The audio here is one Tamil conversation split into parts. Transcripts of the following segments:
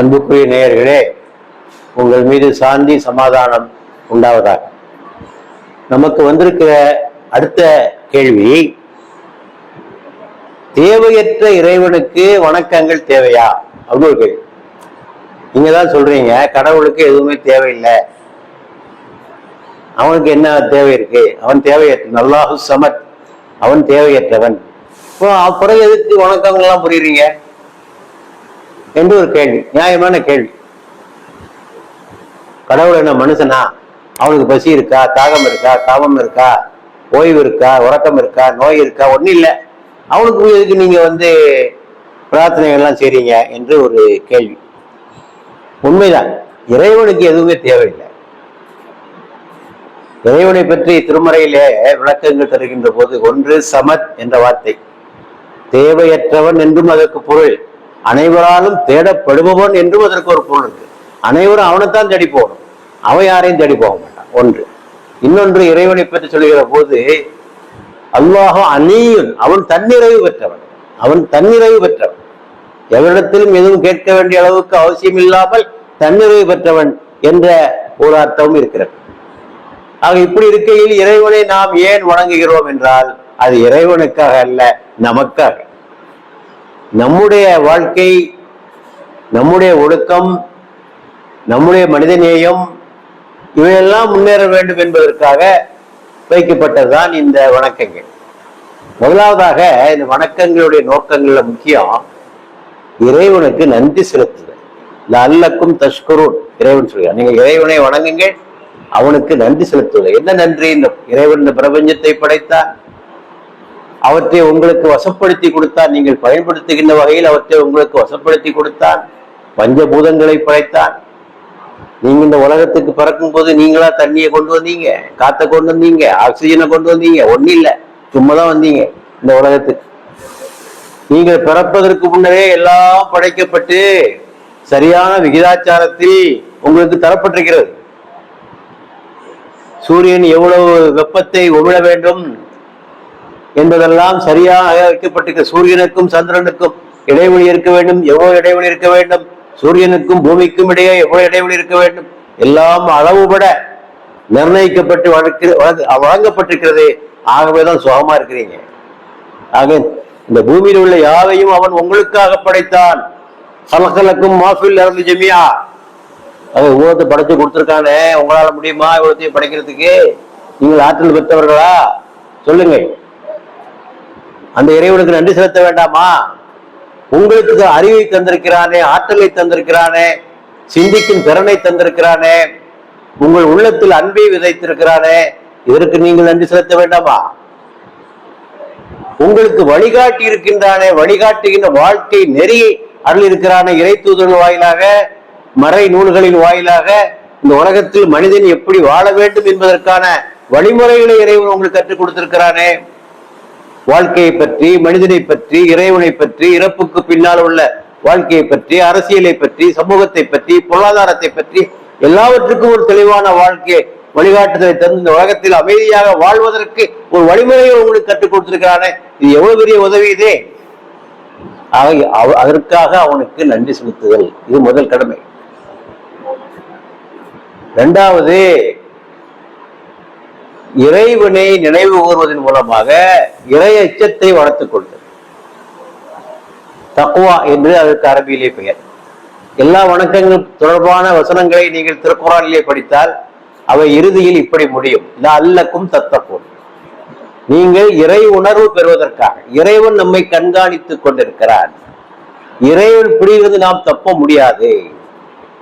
அன்புக்குரிய நேயர்களே உங்கள் மீது சாந்தி சமாதானம் உண்டாவதாக. நமக்கு வந்திருக்கிற அடுத்த கேள்வி தேவையற்ற இறைவனுக்கு வணக்கங்கள் தேவையா? அப்படின்னு ஒரு கேள்வி. நீங்க தான் சொல்றீங்க கடவுளுக்கு எதுவுமே தேவையில்லை. அவனுக்கு என்ன தேவை இருக்கு? அவன் தேவையற்ற அல்லாஹு சமத் அவன் தேவையற்றவன். இப்போ அப்புறம் எதுக்கு வணக்கங்கள்லாம் புரியுறீங்க? என்று ஒரு கேள்வி நியாயமான கேள்வி. கடவுள் என்ன மனுஷனா? அவனுக்கு பசி இருக்கா? தாகம் இருக்கா? தாபம் இருக்கா? ஓய்வு இருக்கா? உறக்கம் இருக்கா? நோய் இருக்கா? ஒன்றும் இல்லை. அவனுக்கு எதுக்கு நீங்கள் வந்து பிரார்த்தனைகள்லாம் செய்றீங்க என்று ஒரு கேள்வி. உண்மைதான். இறைவனுக்கு எதுவுமே தேவையில்லை. இறைவனை பற்றி திருமறையிலே விளக்கங்கள் தருகின்ற போது ஒன்று சமத் என்ற வார்த்தை. தேவையற்றவன் என்றும் அதற்கு பொருள். அனைவராலும் தேடப்படுபவன் என்றும் அதற்கு ஒரு பொருள் இருக்கு. அனைவரும் அவனைத்தான் தேடி போகணும். அவன் யாரையும் தேடி போக மாட்டான். ஒன்று. இன்னொன்று இறைவனை பற்றி சொல்லுகிற போது அல்லாஹும் அநீயுன் அவன் தன்னிறைவு பெற்றவன். அவன் தன்னிறைவு பெற்றவன். எவரிடத்திலும் எதுவும் கேட்க வேண்டிய அளவுக்கு அவசியம் இல்லாமல் தன்னிறைவு பெற்றவன் என்ற ஒரு அர்த்தமும் இருக்கிறது. ஆக இப்படி இருக்கையில் இறைவனை நாம் ஏன் வணங்குகிறோம் என்றால் அது இறைவனுக்காக அல்ல நமக்காக. நம்முடைய வாழ்க்கை நம்முடைய ஒழுக்கம் நம்முடைய மனிதநேயம் இவையெல்லாம் முன்னேற வேண்டும் என்பதற்காக வைக்கப்பட்டதுதான் இந்த வணக்கங்கள். முதலாவதாக இந்த வணக்கங்களுடைய நோக்கங்கள்ல முக்கியம் இறைவனுக்கு நன்றி செலுத்துதல். இந்த அல்லக்கும் தஷ்கரூன் இறைவன் சொல்கிறார். நீங்க இறைவனை வணங்குங்கள் அவனுக்கு நன்றி செலுத்துவது என்ன நன்றி? இந்த இறைவன் இந்த பிரபஞ்சத்தை படைத்தான் அவற்றை உங்களுக்கு வசப்படுத்தி கொடுத்தான் நீங்கள் பயன்படுத்துகின்ற வகையில் அவற்றை உங்களுக்கு வசப்படுத்தி கொடுத்தான். பஞ்சபூதங்களை படைத்தான். நீங்க இந்த உலகத்துக்கு பிறக்கும் போது நீங்களா தண்ணியை கொண்டு வந்தீங்க காத்த கொண்டு வந்தீங்க ஆக்சிஜனை கொண்டு வந்தீங்க ஒன்னும் இல்லை. சும்மா தான் வந்தீங்க இந்த உலகத்துக்கு. நீங்கள் பிறப்பதற்கு முன்னரே எல்லாம் படைக்கப்பட்டு சரியான விகிதாச்சாரத்தில் உங்களுக்கு தரப்பட்டிருக்கிறது. சூரியன் எவ்வளவு வெப்பத்தை உமிழ வேண்டும் என்பதெல்லாம் சரியாக வைக்கப்பட்டிருக்க சூரியனுக்கும் சந்திரனுக்கும் இடைவெளி இருக்க வேண்டும். எவ்வளவு இடைவெளி இருக்க வேண்டும்? சூரியனுக்கும் பூமிக்கும் இடையே எவ்வளவு இடைவெளி இருக்க வேண்டும்? எல்லாம் அளவுபட நிர்ணயிக்கப்பட்டு வழக்கு- வழங்க- வழங்கப்பட்டிருக்கிறது. ஆகவேதான் சுகமா இருக்கிறீங்க. ஆக இந்த பூமியில் உள்ள யாவையும் அவன் உங்களுக்காக படைத்தான். சலசலக்கும் மாஃபில் இறந்து ஜெமியா. அது உலகத்தை படைச்சு கொடுத்துருக்கானே. உங்களால முடியுமா இவ்வளோத்தையும் படைக்கிறதுக்கு? நீங்கள் ஆற்றல் பெற்றவர்களா? சொல்லுங்கள். அந்த இறைவனுக்கு நன்றி செலுத்த வேண்டாமா? உங்களுக்கு அறிவை தந்திருக்கிறானே ஆற்றலை தந்திருக்கிறானே சிந்திக்கும் திறனை தந்திருக்கிறானே உங்கள் உள்ளத்தில் அன்பை விதைத்திருக்கிறானே இதற்கு நீங்கள் நன்றி செலுத்த வேண்டாமா? உங்களுக்கு வழிகாட்டி இருக்கின்றானே வழிகாட்டுகின்ற வாழ்க்கை நெறி அருள் இருக்கிறானே இறை தூதர்கள் வாயிலாக மறை நூல்களின் வாயிலாக இந்த உலகத்தில் மனிதன் எப்படி வாழ வேண்டும் என்பதற்கான வழிமுறைகளை இறைவன் உங்களுக்கு கற்றுக் கொடுத்திருக்கிறானே. வாழ்க்கையை பற்றி மனிதனை பற்றி இறைவனை பற்றி இறப்புக்கு பின்னால் உள்ள வாழ்க்கையை பற்றி அரசியலை பற்றி சமூகத்தை பற்றி பொருளாதாரத்தை பற்றி எல்லாவற்றுக்கும் ஒரு தெளிவான வாழ்க்கை வழிகாட்டுதலை தந்து இந்த உலகத்தில் அமைதியாக வாழ்வதற்கு ஒரு வழிமுறையை உங்களுக்கு கற்றுக் கொடுத்திருக்கிறானே. இது எவ்வளவு பெரிய உதவி இதே? அவ- அதற்காக அவனுக்கு நன்றி செலுத்துதல். இது முதல் கடமை. இரண்டாவது இறைவனை நினைவு கூறுவதன் மூலமாக இறை அச்சத்தை வளர்த்துக் கொள்வது தக்குவா என்று அதற்கு அரபியிலே பெயர். எல்லா வணக்கங்கள் தொடர்பான வசனங்களை நீங்கள் திருக்குறானிலே படித்தால் அவை இறுதியில் இப்படி முடியும். அல்லக்கும் தத்தப்போம் நீங்கள் இறை உணர்வு பெறுவதற்காக இறைவன் நம்மை கண்காணித்துக் கொண்டிருக்கிறார் இறைவன் பிடியிலிருந்து நாம் தப்ப முடியாது.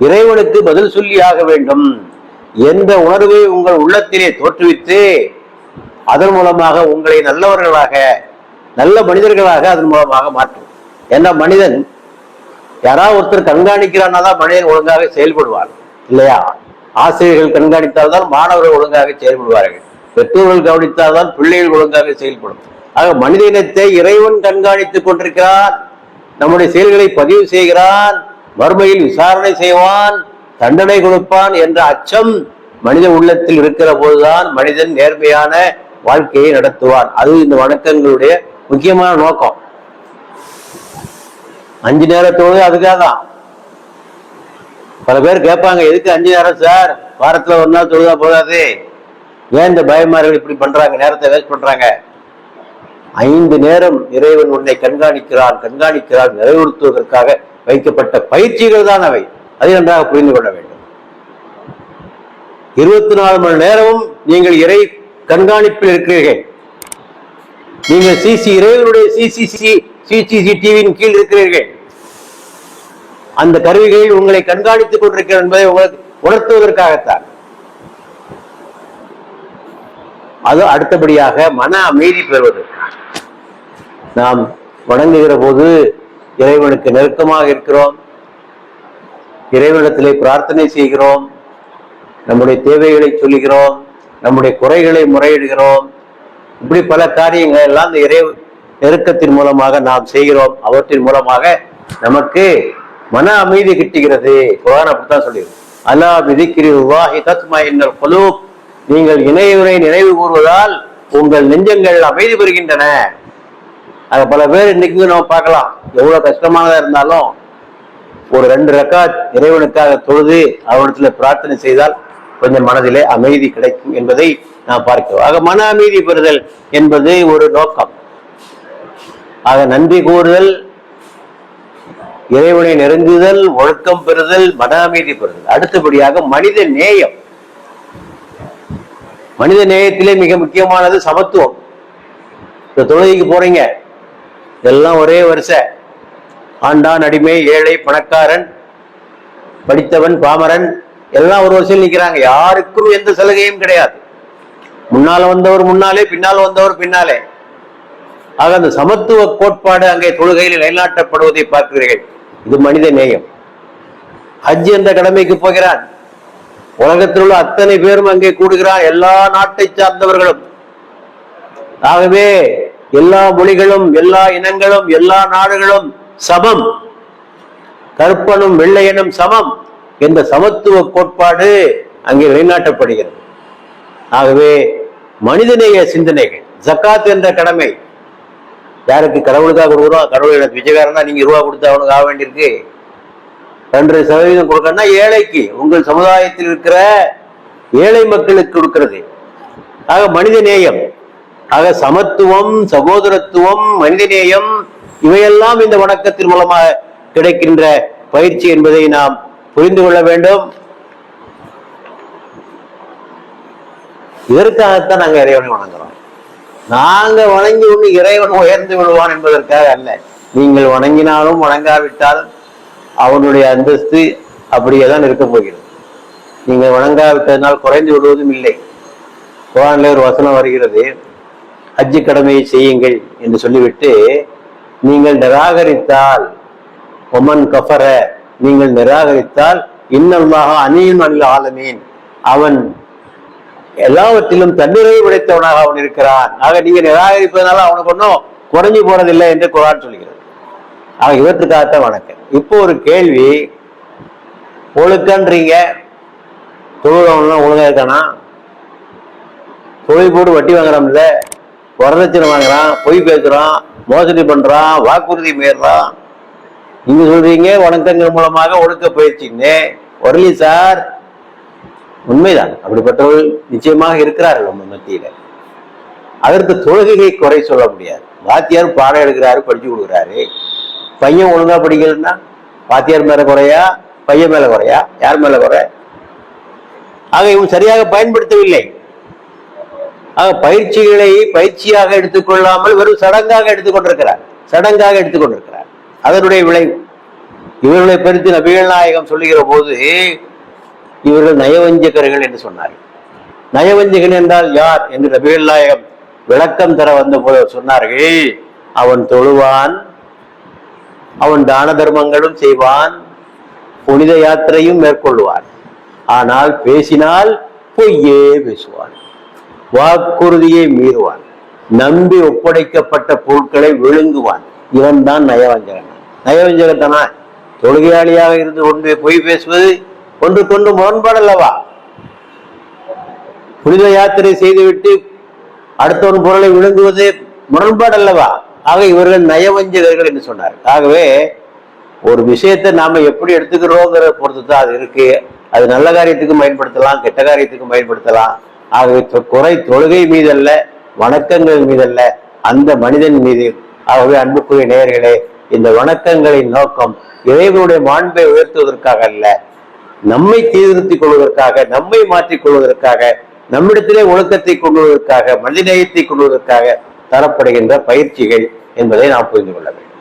இறைவனுக்கு பதில் சொல்லி ஆக வேண்டும். என்ற உணர்வை உங்கள் உள்ளத்திலே தோற்றுவித்து அதன் மூலமாக உங்களை நல்லவர்களாக நல்ல மனிதர்களாக அதன் மூலமாக மாற்றும். ஏன்னா மனிதன் யாராவது ஒருத்தர் கண்காணிக்கிறான்னா தான் மனிதன் ஒழுங்காக செயல்படுவார் இல்லையா? ஆசிரியர்கள் கண்காணித்தால்தான் மாணவர்கள் ஒழுங்காக செயல்படுவார்கள். பெற்றோர்கள் கவனித்தால்தான் பிள்ளைகள் ஒழுங்காக செயல்படும். ஆக மனித இனத்தை இறைவன் கண்காணித்துக் கொண்டிருக்கிறான் நம்முடைய செயல்களை பதிவு செய்கிறான் மறுமையில் விசாரணை செய்வான் தண்டனை கொடுப்பான் என்ற அச்சம் மனித உள்ளத்தில் இருக்கிற போதுதான் மனிதன் நேர்மையான வாழ்க்கையை நடத்துவான். அது இந்த வணக்கங்களுடைய முக்கியமான நோக்கம். அஞ்சு நேரத்தோடு அதுக்காக தான் பல பேர் கேட்பாங்க எதுக்கு அஞ்சு நேரம் சார்? வாரத்துல ஒரு நாள் தொழுதா போதாது? ஏன் இந்த பயமார்கள் இப்படி பண்றாங்க? நேரத்தை வேஸ்ட் பண்றாங்க? ஐந்து நேரம் இறைவன் உன்னை கண்காணிக்கிறான் கண்காணிக்கிறான் நிறைவுறுத்துவதற்காக வைக்கப்பட்ட பயிற்சிகள் தான் அவை. அதை நன்றாக புரிந்து கொள்ள வேண்டும். இருபத்தி நாலு மணி நேரமும் நீங்கள் இறை கண்காணிப்பில் இருக்கிறீர்கள். நீங்கள் சிசி இறைவனுடைய சிசிசி சிசிசிடிவியின் கீழ் இருக்கிறீர்கள். அந்த கருவிகளில் உங்களை கண்காணித்துக் கொண்டிருக்கிறது என்பதை உங்களுக்கு உணர்த்துவதற்காகத்தான். அது அடுத்தபடியாக மன அமைதி பெறுவது. நாம் வணங்குகிற போது இறைவனுக்கு நெருக்கமாக இருக்கிறோம். இறைவனிடத்திலே பிரார்த்தனை செய்கிறோம். நம்முடைய தேவைகளை சொல்லுகிறோம். நம்முடைய குறைகளை முறையிடுகிறோம். இப்படி பல காரியங்கள் எல்லாம் இந்த இறை நெருக்கத்தின் மூலமாக நாம் செய்கிறோம். அவற்றின் மூலமாக நமக்கு மன அமைதி கிட்டுகிறது. குரான் அப்படித்தான் சொல்லிடும் அலா விதிக்கிறி தத்மா என்னல் குலூப். நீங்கள் இணையவரை நினைவு கூறுவதால் உங்கள் நெஞ்சங்கள் அமைதி பெறுகின்றன. அது பல பேர் இன்னைக்கு நம்ம பார்க்கலாம். எவ்வளவு கஷ்டமானதா இருந்தாலும் ஒரு ரெண்டு ரக்கா இறைவனுக்காக தொழுது அவனிடத்துல பிரார்த்தனை செய்தால் கொஞ்சம் மனதிலே அமைதி கிடைக்கும் என்பதை நாம் பார்க்கிறோம். ஆக மன அமைதி பெறுதல் என்பது ஒரு நோக்கம். ஆக நன்றி கூறுதல் இறைவனை நெருங்குதல் ஒழுக்கம் பெறுதல் மன அமைதி பெறுதல். அடுத்தபடியாக மனித நேயம். மனித நேயத்திலே மிக முக்கியமானது சமத்துவம். இந்த தொழுகைக்கு போறீங்க. எல்லாம் ஒரே வருஷம் ஆண்டான் அடிமை ஏழை பணக்காரன் படித்தவன் பாமரன் எல்லாம் ஒரு வரிசையில் நிக்கிறாங்க. யாருக்கும் எந்த சலுகையும் கிடையாது. முன்னால வந்தவர் முன்னாலே பின்னால் வந்தவர் பின்னாலே. ஆக அந்த சமத்துவ கோட்பாடு அங்கே தொழுகையில் நிலைநாட்டப்படுவதை பார்க்கிறீர்கள். இது மனித நேயம். ஹஜ் என்ற கடமைக்கு போகிறான் உலகத்தில் உள்ள அத்தனை பேரும் அங்கே கூடுகிறான் எல்லா நாட்டை சார்ந்தவர்களும். ஆகவே எல்லா மொழிகளும் எல்லா இனங்களும் எல்லா நாடுகளும் சமம். கருப்பனும் வெள்ளையனும் சமம் என்ற சமத்துவ கோட்பாடு அங்கே நிலைநாட்டப்படுகிறது ஆகவே மனிதநேய சிந்தனைகள் ஜக்காத் என்ற கடமை. யாருக்கு கடவுளுக்காக கொடுக்குறோம் கடவுள் எனக்கு விஜயகாரனா நீங்க ரூபா கொடுத்து அவனுக்கு ஆக வேண்டியிருக்கு. ரெண்டு சதவீதம் கொடுக்கணும்னா ஏழைக்கு உங்கள் சமுதாயத்தில் இருக்கிற ஏழை மக்களுக்கு கொடுக்கிறது. ஆக மனித நேயம் ஆக சமத்துவம் சகோதரத்துவம் மனிதநேயம் இவையெல்லாம் இந்த வணக்கத்தின் மூலமாக கிடைக்கின்ற பயிற்சி என்பதை நாம் புரிந்து கொள்ள வேண்டும். இதற்காகத்தான் நாங்க இறைவனை வணங்குறோம். நாங்க வணங்கி ஒன்று இறைவன் உயர்ந்து விடுவான் என்பதற்காக அல்ல. நீங்கள் வணங்கினாலும் வணங்காவிட்டாலும் அவனுடைய அந்தஸ்து அப்படியே தான் இருக்க போகிறது. நீங்கள் வணங்காவிட்டதனால் குறைந்து விடுவதும் இல்லை. குரானில் ஒரு வசனம் வருகிறது. ஹஜ்ஜு கடமையை செய்யுங்கள் என்று சொல்லிவிட்டு நீங்கள் நிராகரித்தால் ஒமன் கஃபர நீங்கள் நிராகரித்தால் இன்னல்லாக அணியும் அணில் ஆலமீன். அவன் எல்லாவற்றிலும் தன்னிறைவு உடைத்தவனாக அவன் இருக்கிறான். ஆக நீங்க நிராகரிப்பதனால அவனுக்கு ஒன்றும் குறைஞ்சு போறதில்லை என்று குரான் சொல்கிறது. ஆக இவற்றுக்காகத்தான் வணக்கம். இப்போ ஒரு கேள்வி ஒழுக்கன்றீங்க தொழுகிறவன்லாம் ஒழுங்கா இருக்கானா? தொழில் போட்டு வட்டி வாங்குறான்ல வரதட்சணை வாங்குறான் பொய் பேசுறான் மோசடி பண்றான் வாக்குறுதி மீறான் நீங்க சொல்றீங்க வணக்கங்கள் மூலமாக ஒழுக்க பயிற்சின்னு வரலி சார். உண்மைதான். அப்படிப்பட்டவர்கள் நிச்சயமாக இருக்கிறார்கள் நம்ம மத்தியில. அதற்கு தொழுகையை குறை சொல்ல முடியாது. வாத்தியார் பாடம் எடுக்கிறாரு படிச்சு கொடுக்குறாரு. பையன் ஒழுங்கா படிக்கலன்னா வாத்தியார் மேல குறையா பையன் மேல குறையா யார் மேல குறை? ஆக இவன் சரியாக பயன்படுத்தவில்லை. ஆக பயிற்சிகளை பயிற்சியாக எடுத்துக்கொள்ளாமல் வெறும் சடங்காக எடுத்துக்கொண்டிருக்கிறார் சடங்காக எடுத்துக்கொண்டிருக்கிறார் அதனுடைய விளைவு. இவர்களை பறித்து நபிகள் நாயகம் சொல்லுகிற போது இவர்கள் நயவஞ்சகர்கள் என்று சொன்னார்கள். நயவஞ்சகன் என்றால் யார் என்று நபிகள் நாயகம் விளக்கம் தர வந்த போது சொன்னார்கள் அவன் தொழுவான் அவன் தான தர்மங்களும் செய்வான் புனித யாத்திரையும் மேற்கொள்வான். ஆனால் பேசினால் பொய்யே பேசுவான். வாக்குறுதியை மீறுவான். நம்பி ஒப்படைக்கப்பட்ட பொருட்களை விழுங்குவான். இவன் தான் நயவஞ்சகன் நயவஞ்சகத்தனா தொழுகையாளியாக இருந்து கொண்டு பொய் பேசுவது ஒன்று கொண்டு முரண்பாடல்லவா? புனித யாத்திரை செய்துவிட்டு அடுத்தவன் பொருளை விழுங்குவது முரண்பாடல்லவா? ஆக இவர்கள் நயவஞ்சகர்கள் என்று சொன்னார். ஆகவே ஒரு விஷயத்தை நாம எப்படி எடுத்துக்கிறோங்கிற பொறுத்து தான் அது இருக்கு. அது நல்ல காரியத்துக்கும் பயன்படுத்தலாம் கெட்ட காரியத்துக்கும் பயன்படுத்தலாம். ஆகவே குறை தொழுகை மீதல்ல வணக்கங்கள் மீதல்ல அந்த மனிதன் மீது. ஆகவே அன்புக்குரிய நேயர்களே இந்த வணக்கங்களின் நோக்கம் இறைவனுடைய மாண்பை உயர்த்துவதற்காக அல்ல நம்மை சீர்திருத்திக் கொள்வதற்காக நம்மை மாற்றிக் கொள்வதற்காக நம்மிடத்திலே ஒழுக்கத்தை கொள்வதற்காக மனிதநேயத்தை கொள்வதற்காக தரப்படுகின்ற பயிற்சிகள் என்பதை நாம் புரிந்து கொள்ள வேண்டும்.